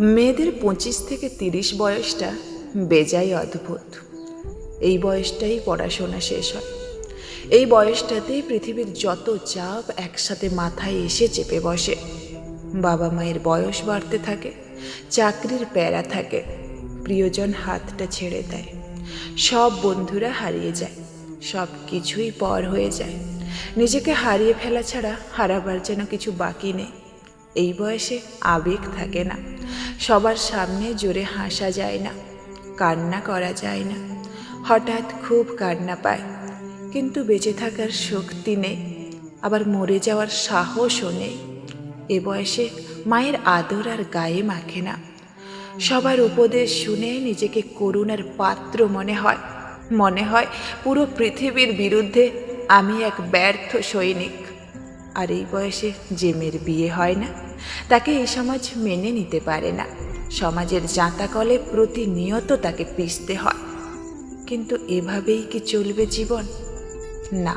মেয়েদের পঁচিশ থেকে তিরিশ বয়সটা বেজাই অদ্ভুত। এই বয়সটাই পড়াশোনা শেষ হয়। এই বয়সটাতেই পৃথিবীর যত চাপ একসাথে মাথায় এসে চেপে বসে। বাবা মায়ের বয়স বাড়তে থাকে, চাকরির প্যারা থাকে, প্রিয়জন হাতটা ছেড়ে দেয়। সব বন্ধুরা হারিয়ে যায়, সব কিছুই পর হয়ে যায়। নিজেকে হারিয়ে ফেলা ছাড়া হারাবার যেন কিছু বাকি নেই। এই বয়সে আবেগ থাকে না সবার সামনে জোরে হাসা যায় না, কান্না করা যায় না। হঠাৎ খুব কান্না পায়, কিন্তু বেঁচে থাকার শক্তি নেই, আবার মরে যাওয়ার সাহসও নেই। এ বয়সে মায়ের আদর আর গায়ে মাখে না। সবার উপদেশ শুনে নিজেকে করুণার পাত্র মনে হয়। মনে হয় পুরো পৃথিবীর বিরুদ্ধে আমি এক ব্যর্থ সৈনিক। আর এই বয়সে যে মেয়ের বিয়ে হয় না। তাকে এই সমাজ মেনে নিতে পারে না। সমাজের জাঁতাকলে প্রতিনিয়ত তাকে পিষতে হয়। কিন্তু এভাবেই কি চলবে জীবন? না।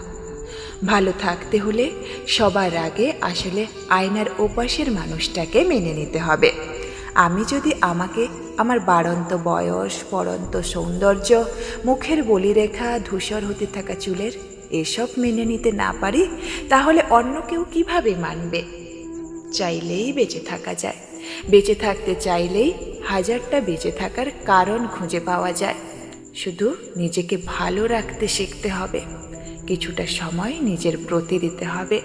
ভালো থাকতে হলে সবার আগে আসলে আয়নার ওপাশের মানুষটাকে মেনে নিতে হবে। আমি যদি আমাকে আমার বাড়ন্ত বয়স পরন্ত সৌন্দর্য, মুখের বলিরেখা, ধূসর হতে থাকা চুলের এসব মেনে নিতে না পারি, তাহলে অন্য কেউ কীভাবে মানবে? চাইলেই বেঁচে থাকা যায়। বেঁচে থাকতে চাইলেই হাজারটা বেঁচে থাকার কারণ খুঁজে পাওয়া যায়। শুধু নিজেকে ভালো রাখতে শিখতে হবে। কিছুটা সময় নিজের প্রতি দিতে হবে।